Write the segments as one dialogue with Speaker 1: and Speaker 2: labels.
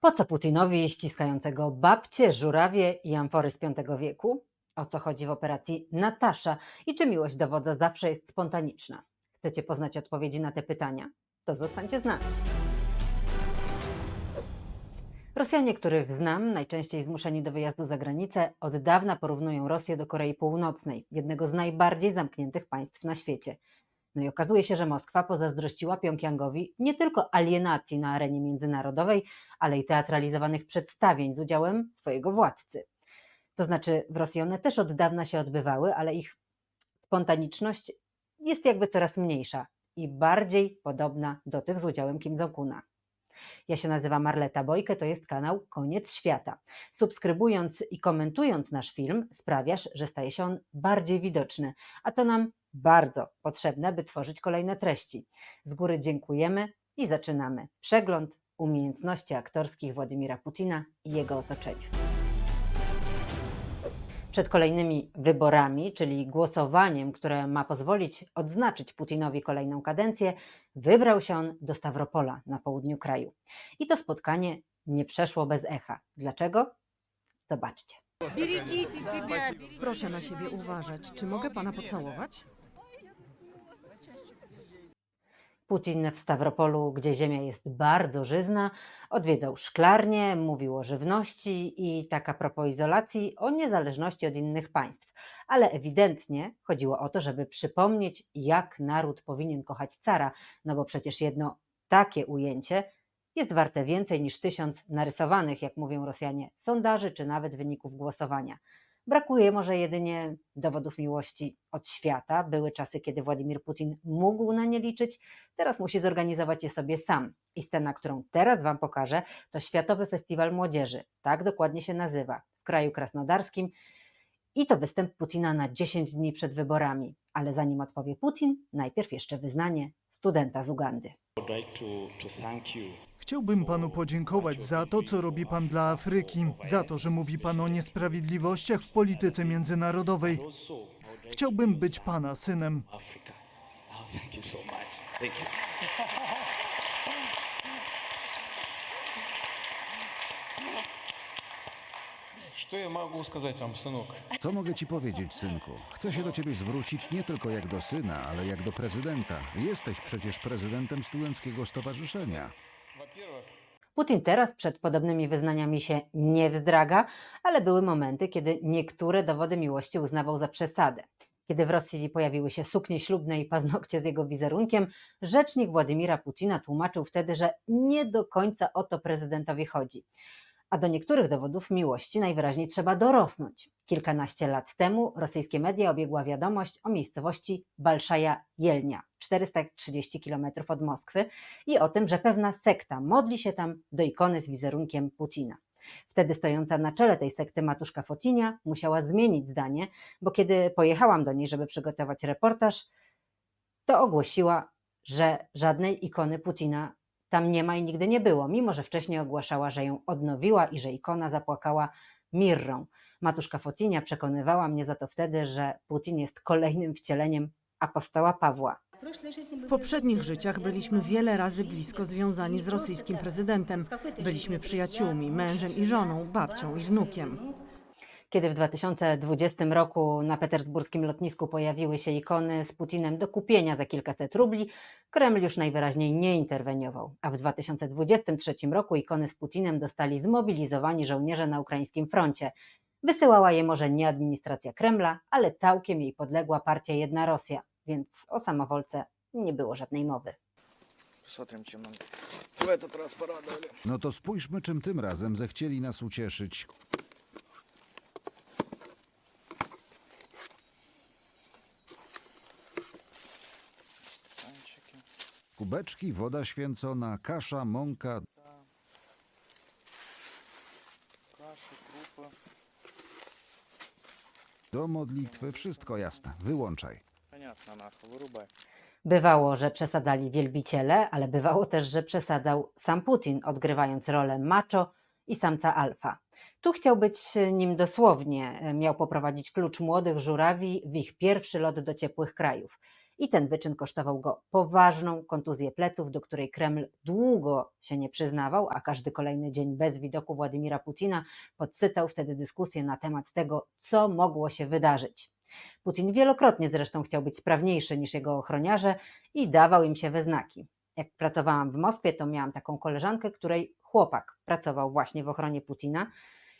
Speaker 1: Po co Putinowi ściskającego babcie, żurawie i amfory z V wieku? O co chodzi w operacji Natasza i czy miłość do wodza zawsze jest spontaniczna? Chcecie poznać odpowiedzi na te pytania? To zostańcie z nami. Rosjanie, których znam, najczęściej zmuszeni do wyjazdu za granicę, od dawna porównują Rosję do Korei Północnej, jednego z najbardziej zamkniętych państw na świecie. No i okazuje się, że Moskwa pozazdrościła Pjongjangowi nie tylko alienacji na arenie międzynarodowej, ale i teatralizowanych przedstawień z udziałem swojego władcy. To znaczy, w Rosji one też od dawna się odbywały, ale ich spontaniczność jest jakby coraz mniejsza i bardziej podobna do tych z udziałem Kim Jong-una. Ja się nazywam Marleta Bojkę, to jest kanał Koniec Świata. Subskrybując i komentując nasz film, sprawiasz, że staje się on bardziej widoczny, a to nam bardzo potrzebne, by tworzyć kolejne treści. Z góry dziękujemy i zaczynamy przegląd umiejętności aktorskich Władimira Putina i jego otoczenia. Przed kolejnymi wyborami, czyli głosowaniem, które ma pozwolić odznaczyć Putinowi kolejną kadencję, wybrał się on do Stawropola na południu kraju. I to spotkanie nie przeszło bez echa. Dlaczego? Zobaczcie.
Speaker 2: Proszę na siebie uważać. Czy mogę pana pocałować?
Speaker 1: Putin w Stawropolu, gdzie ziemia jest bardzo żyzna, odwiedzał szklarnie, mówił o żywności i tak a propos izolacji, o niezależności od innych państw. Ale ewidentnie chodziło o to, żeby przypomnieć, jak naród powinien kochać cara, no bo przecież jedno takie ujęcie jest warte więcej niż tysiąc narysowanych, jak mówią Rosjanie, sondaży czy nawet wyników głosowania. Brakuje może jedynie dowodów miłości od świata. Były czasy, kiedy Władimir Putin mógł na nie liczyć, teraz musi zorganizować je sobie sam. I scena, którą teraz Wam pokażę, to Światowy Festiwal Młodzieży. Tak dokładnie się nazywa. W kraju krasnodarskim. I to występ Putina na 10 dni przed wyborami. Ale zanim odpowie Putin, najpierw jeszcze wyznanie studenta z Ugandy.
Speaker 3: Chciałbym panu podziękować za to, co robi pan dla Afryki, za to, że mówi pan o niesprawiedliwościach w polityce międzynarodowej. Chciałbym być pana synem.
Speaker 4: Co mogę ci powiedzieć, synku? Chcę się do ciebie zwrócić nie tylko jak do syna, ale jak do prezydenta. Jesteś przecież prezydentem Studenckiego Stowarzyszenia.
Speaker 1: Putin teraz przed podobnymi wyznaniami się nie wzdraga, ale były momenty, kiedy niektóre dowody miłości uznawał za przesadę. Kiedy w Rosji pojawiły się suknie ślubne i paznokcie z jego wizerunkiem, rzecznik Władimira Putina tłumaczył wtedy, że nie do końca o to prezydentowi chodzi. A do niektórych dowodów miłości najwyraźniej trzeba dorosnąć. Kilkanaście lat temu rosyjskie media obiegła wiadomość o miejscowości Balszaja Jelnia, 430 km od Moskwy, i o tym, że pewna sekta modli się tam do ikony z wizerunkiem Putina. Wtedy stojąca na czele tej sekty matuszka Focinia musiała zmienić zdanie, bo kiedy pojechałam do niej, żeby przygotować reportaż, to ogłosiła, że żadnej ikony Putina tam nie ma i nigdy nie było, mimo że wcześniej ogłaszała, że ją odnowiła i że ikona zapłakała mirrą. Matuszka Focinia przekonywała mnie za to wtedy, że Putin jest kolejnym wcieleniem apostoła Pawła.
Speaker 2: W poprzednich życiach byliśmy wiele razy blisko związani z rosyjskim prezydentem. Byliśmy przyjaciółmi, mężem i żoną, babcią i wnukiem
Speaker 1: Kiedy w 2020 roku na petersburskim lotnisku pojawiły się ikony z Putinem do kupienia za kilkaset rubli, Kreml już najwyraźniej nie interweniował. A w 2023 roku ikony z Putinem dostali zmobilizowani żołnierze na ukraińskim froncie. Wysyłała je może nie administracja Kremla, ale całkiem jej podległa partia Jedna Rosja, więc o samowolce nie było żadnej mowy.
Speaker 5: Посмотрим, чем нам в этот раз порадовали.
Speaker 4: No to spójrzmy, czym tym razem zechcieli nas ucieszyć. Kubeczki, woda święcona, kasza, mąka.
Speaker 5: Kasza, krupa.
Speaker 4: Do modlitwy wszystko jasne. Wyłączaj.
Speaker 1: Bywało, że przesadzali wielbiciele, ale bywało też, że przesadzał sam Putin, odgrywając rolę macho i samca alfa. Tu chciał być nim dosłownie. Miał poprowadzić klucz młodych żurawi w ich pierwszy lot do ciepłych krajów i ten wyczyn kosztował go poważną kontuzję pleców, do której Kreml długo się nie przyznawał, a każdy kolejny dzień bez widoku Władimira Putina podsycał wtedy dyskusję na temat tego, co mogło się wydarzyć. Putin wielokrotnie zresztą chciał być sprawniejszy niż jego ochroniarze i dawał im się we znaki. Jak pracowałam w Moskwie, to miałam taką koleżankę, której chłopak pracował właśnie w ochronie Putina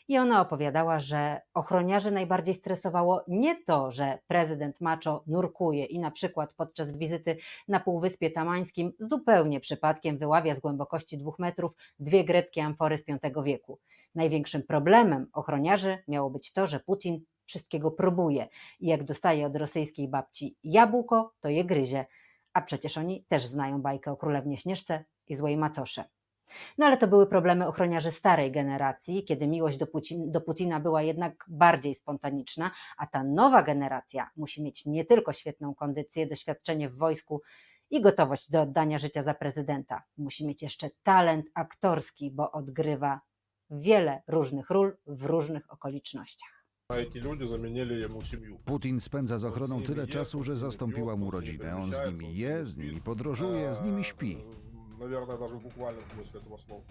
Speaker 1: i ona opowiadała, że ochroniarzy najbardziej stresowało nie to, że prezydent Maczo nurkuje i na przykład podczas wizyty na Półwyspie Tamańskim zupełnie przypadkiem wyławia z głębokości dwóch metrów dwie greckie amfory z V wieku. Największym problemem ochroniarzy miało być to, że Putin wszystkiego próbuje i jak dostaje od rosyjskiej babci jabłko, to je gryzie. A przecież oni też znają bajkę o królewnie Śnieżce i złej macosze. No ale to były problemy ochroniarzy starej generacji, kiedy miłość do, Putin, do Putina była jednak bardziej spontaniczna, a ta nowa generacja musi mieć nie tylko świetną kondycję, doświadczenie w wojsku i gotowość do oddania życia za prezydenta. Musi mieć jeszcze talent aktorski, bo odgrywa wiele różnych ról w różnych okolicznościach.
Speaker 4: Putin spędza z ochroną tyle czasu, że zastąpiła mu rodzinę. On z nimi je, z nimi podróżuje, z nimi śpi
Speaker 6: Э, Наверное, даже в буквальном смысле этого слова.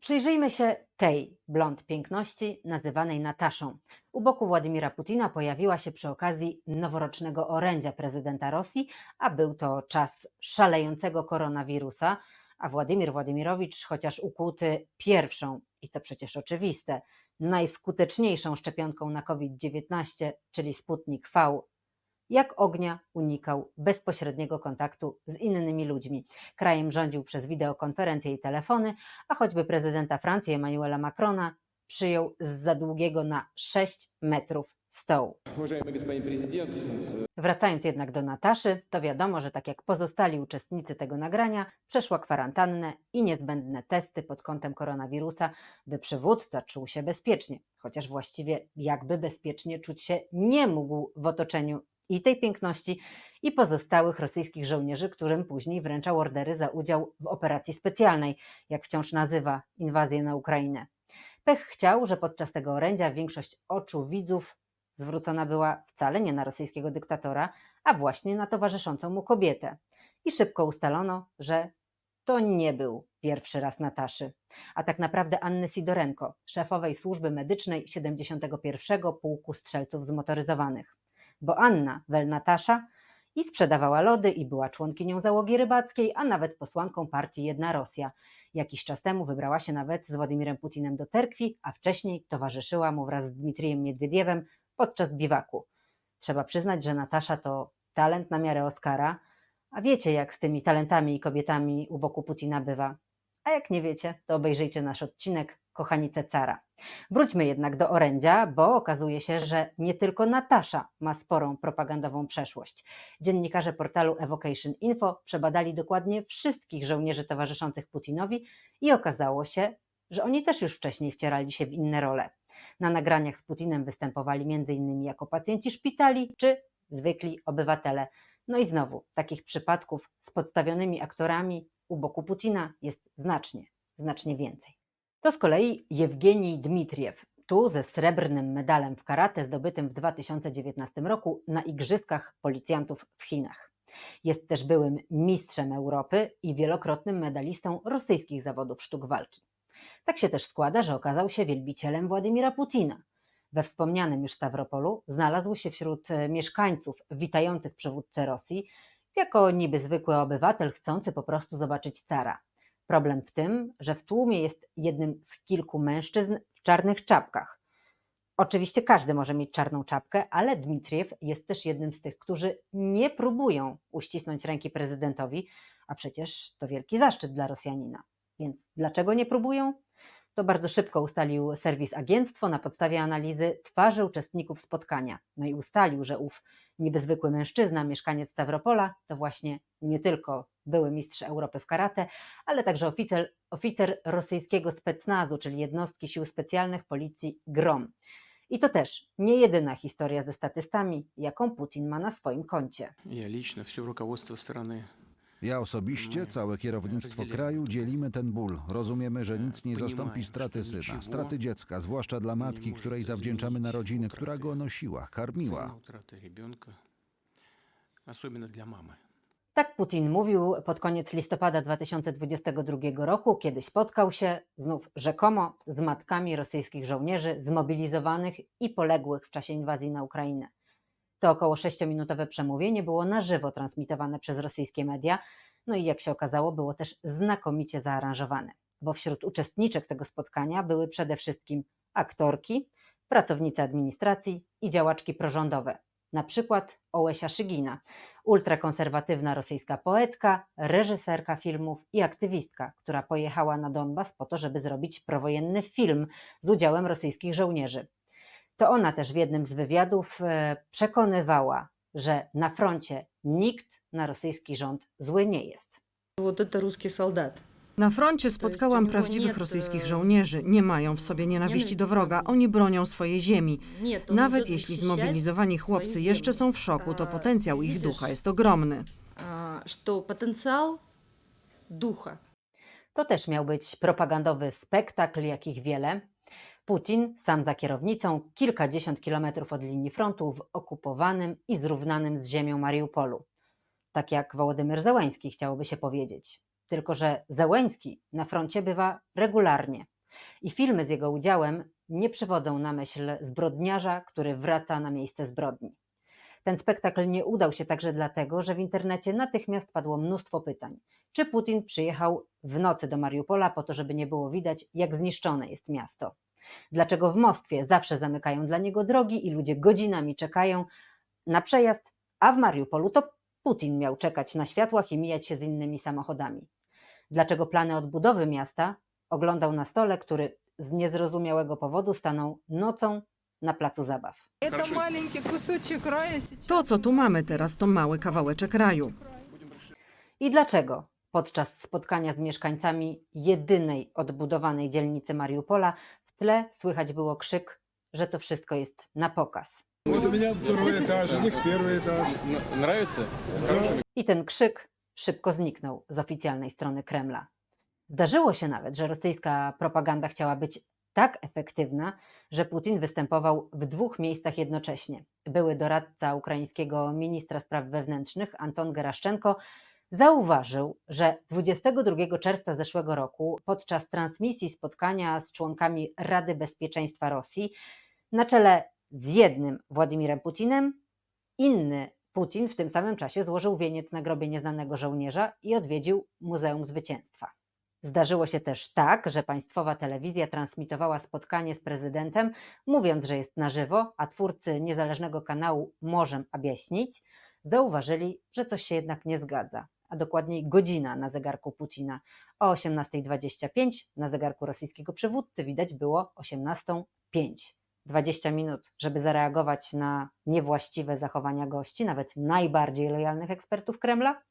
Speaker 1: Przyjrzyjmy się tej blond piękności, nazywanej Nataszą. U boku Władimira Putina pojawiła się przy okazji noworocznego orędzia prezydenta Rosji, a był to czas szalejącego koronawirusa, a Władimir Władimirowicz, chociaż ukuty pierwszą, i to przecież oczywiste, najskuteczniejszą szczepionką na COVID-19, czyli Sputnik V, jak ognia unikał bezpośredniego kontaktu z innymi ludźmi. Krajem rządził przez wideokonferencje i telefony, a choćby prezydenta Francji Emmanuela Macrona przyjął z za długiego na 6 metrów stołu. Wracając jednak do Nataszy, to wiadomo, że tak jak pozostali uczestnicy tego nagrania, przeszła kwarantannę i niezbędne testy pod kątem koronawirusa, by przywódca czuł się bezpiecznie, chociaż właściwie jakby bezpiecznie czuć się nie mógł w otoczeniu i tej piękności, i pozostałych rosyjskich żołnierzy, którym później wręczał ordery za udział w operacji specjalnej, jak wciąż nazywa inwazję na Ukrainę. Pech chciał, że podczas tego orędzia większość oczu widzów zwrócona była wcale nie na rosyjskiego dyktatora, a właśnie na towarzyszącą mu kobietę. I szybko ustalono, że to nie był pierwszy raz Nataszy, a tak naprawdę Anny Sidorenko, szefowej służby medycznej 71. Pułku Strzelców Zmotoryzowanych. Bo Anna, wel Natasza, i sprzedawała lody, i była członkinią załogi rybackiej, a nawet posłanką partii Jedna Rosja. Jakiś czas temu wybrała się nawet z Władimirem Putinem do cerkwi, a wcześniej towarzyszyła mu wraz z Dmitrijem Miedwiediewem podczas biwaku. Trzeba przyznać, że Natasza to talent na miarę Oscara, a wiecie, jak z tymi talentami i kobietami u boku Putina bywa. A jak nie wiecie, to obejrzyjcie nasz odcinek Kochanice Cara. Wróćmy jednak do orędzia, bo okazuje się, że nie tylko Natasza ma sporą propagandową przeszłość. Dziennikarze portalu Evocation Info przebadali dokładnie wszystkich żołnierzy towarzyszących Putinowi i okazało się, że oni też już wcześniej wcierali się w inne role. Na nagraniach z Putinem występowali m.in. jako pacjenci szpitali czy zwykli obywatele. No i znowu, takich przypadków z podstawionymi aktorami u boku Putina jest znacznie, znacznie więcej. To z kolei Jewgenij Dmitriew, tu ze srebrnym medalem w karate zdobytym w 2019 roku na Igrzyskach Policjantów w Chinach. Jest też byłym mistrzem Europy i wielokrotnym medalistą rosyjskich zawodów sztuk walki. Tak się też składa, że okazał się wielbicielem Władimira Putina. We wspomnianym już Stawropolu znalazł się wśród e, mieszkańców witających przywódcę Rosji jako niby zwykły obywatel chcący po prostu zobaczyć cara. Problem w tym, że w tłumie jest jednym z kilku mężczyzn w czarnych czapkach. Oczywiście każdy może mieć czarną czapkę, ale Dmitriew jest też jednym z tych, którzy nie próbują uścisnąć ręki prezydentowi, a przecież to wielki zaszczyt dla Rosjanina. Więc dlaczego nie próbują? To bardzo szybko ustalił serwis Agenctwo na podstawie analizy twarzy uczestników spotkania. No i ustalił, że ów niby zwykły mężczyzna, mieszkaniec Stawropola, to właśnie nie tylko były mistrz Europy w karate, ale także oficer, oficer rosyjskiego specnazu, czyli jednostki sił specjalnych policji GROM. I to też nie jedyna historia ze statystami, jaką Putin ma na swoim koncie.
Speaker 7: Я лично, все руководство страны
Speaker 4: Ja osobiście, całe kierownictwo kraju dzielimy ten ból. Rozumiemy, że nic nie zastąpi straty syna, straty dziecka, zwłaszcza dla matki, której zawdzięczamy narodziny, która go nosiła, karmiła.
Speaker 7: цена утраты ребенка. особенно для мамы.
Speaker 1: Tak Putin mówił pod koniec listopada 2022 roku, kiedy spotkał się znów rzekomo z matkami rosyjskich żołnierzy zmobilizowanych i poległych w czasie inwazji na Ukrainę. To około sześciominutowe przemówienie było na żywo transmitowane przez rosyjskie media, no i jak się okazało, było też znakomicie zaaranżowane, bo wśród uczestniczek tego spotkania były przede wszystkim aktorki, pracownicy administracji i działaczki prorządowe, na przykład Ołesia Szygina, ultrakonserwatywna rosyjska poetka, reżyserka filmów i aktywistka, która pojechała na Donbas po to, żeby zrobić prowojenny film z udziałem rosyjskich żołnierzy. To ona też w jednym z wywiadów e, przekonywała, że na froncie nikt na rosyjski rząd zły nie jest.
Speaker 8: Вот это русский солдат.
Speaker 2: Na froncie spotkałam prawdziwych rosyjskich żołnierzy. Nie mają w sobie nienawiści do wroga. Oni bronią swojej ziemi. Nawet jeśli zmobilizowani chłopcy jeszcze są w szoku, to potencjał ich ducha jest ogromny.
Speaker 8: Że potencjał ducha.
Speaker 1: To też miał być propagandowy spektakl, jakich wiele. Putin, sam za kierownicą, kilkadziesiąt kilometrów od linii frontu w okupowanym i zrównanym z ziemią Mariupolu. Tak jak Wołodymyr Zełański chciałoby się powiedzieć. Tylko, że Zełęński na froncie bywa regularnie. I filmy z jego udziałem nie przywodzą na myśl zbrodniarza, który wraca na miejsce zbrodni. Ten spektakl nie udał się także dlatego, że w internecie natychmiast padło mnóstwo pytań. Czy Putin przyjechał w nocy do Mariupola po to, żeby nie było widać, jak zniszczone jest miasto? Dlaczego w Moskwie zawsze zamykają dla niego drogi i ludzie godzinami czekają na przejazd, a w Mariupolu to Putin miał czekać na światłach i mijać się z innymi samochodami? Dlaczego plany odbudowy miasta oglądał na stole, który z niezrozumiałego powodu stanął nocą na placu zabaw?
Speaker 2: To, co tu mamy teraz, to mały kawałeczek raju.
Speaker 1: I dlaczego podczas spotkania z mieszkańcami jedynej odbudowanej dzielnicy Mariupola w tle słychać było krzyk, że to wszystko jest na pokaz?
Speaker 9: Нравится?
Speaker 1: I ten krzyk szybko zniknął z oficjalnej strony Kremla. Zdarzyło się nawet, że rosyjska propaganda chciała być tak efektywna, że Putin występował w dwóch miejscach jednocześnie. Były doradca ukraińskiego ministra spraw wewnętrznych Anton Geraszczenko zauważył, że 22 czerwca zeszłego roku podczas transmisji spotkania z członkami Rady Bezpieczeństwa Rosji na czele z jednym Władimirem Putinem inny Putin w tym samym czasie złożył wieniec na grobie nieznanego żołnierza i odwiedził Muzeum Zwycięstwa. Zdarzyło się też tak, że państwowa telewizja transmitowała spotkanie z prezydentem, mówiąc, że jest na żywo, a twórcy niezależnego kanału Możem Objaśnić zauważyli, że coś się jednak nie zgadza, a dokładniej godzina na zegarku Putina. O 18.25 na zegarku rosyjskiego przywódcy widać było 18.05. 20 minut, żeby zareagować na niewłaściwe zachowania gości, nawet najbardziej lojalnych ekspertów Kremla?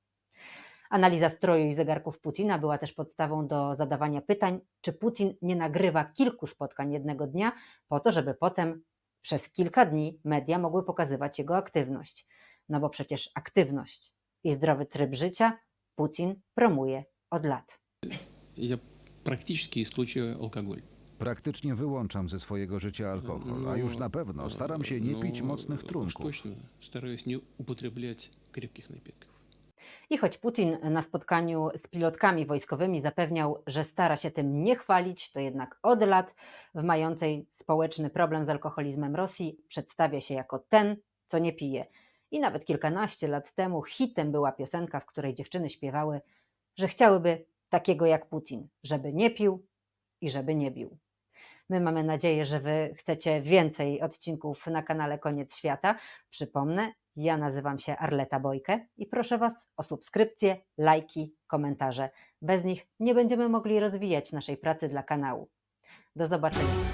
Speaker 1: Analiza stroju i zegarków Putina była też podstawą do zadawania pytań, czy Putin nie nagrywa kilku spotkań jednego dnia, po to, żeby potem przez kilka dni media mogły pokazywać jego aktywność. No bo przecież aktywność i zdrowy tryb życia Putin promuje od lat.
Speaker 7: Я практически исключаю алкоголь.
Speaker 4: Praktycznie wyłączam ze swojego życia alkohol, a już na pewno staram się nie pić
Speaker 7: Ну,
Speaker 4: mocnych
Speaker 7: уж
Speaker 4: trunków.
Speaker 7: точно стараюсь не употреблять крепких напитков.
Speaker 1: I choć Putin na spotkaniu z pilotkami wojskowymi zapewniał, że stara się tym nie chwalić, to jednak od lat w mającej społeczny problem z alkoholizmem Rosji przedstawia się jako ten, co nie pije. I nawet kilkanaście lat temu hitem była piosenka, w której dziewczyny śpiewały, że chciałyby takiego jak Putin, żeby nie pił i żeby nie bił. My mamy nadzieję, że Wy chcecie więcej odcinków na kanale Koniec Świata. Przypomnę, ja nazywam się Arleta Bojkę i proszę Was o subskrypcje, lajki, komentarze. Bez nich nie będziemy mogli rozwijać naszej pracy dla kanału. Do zobaczenia.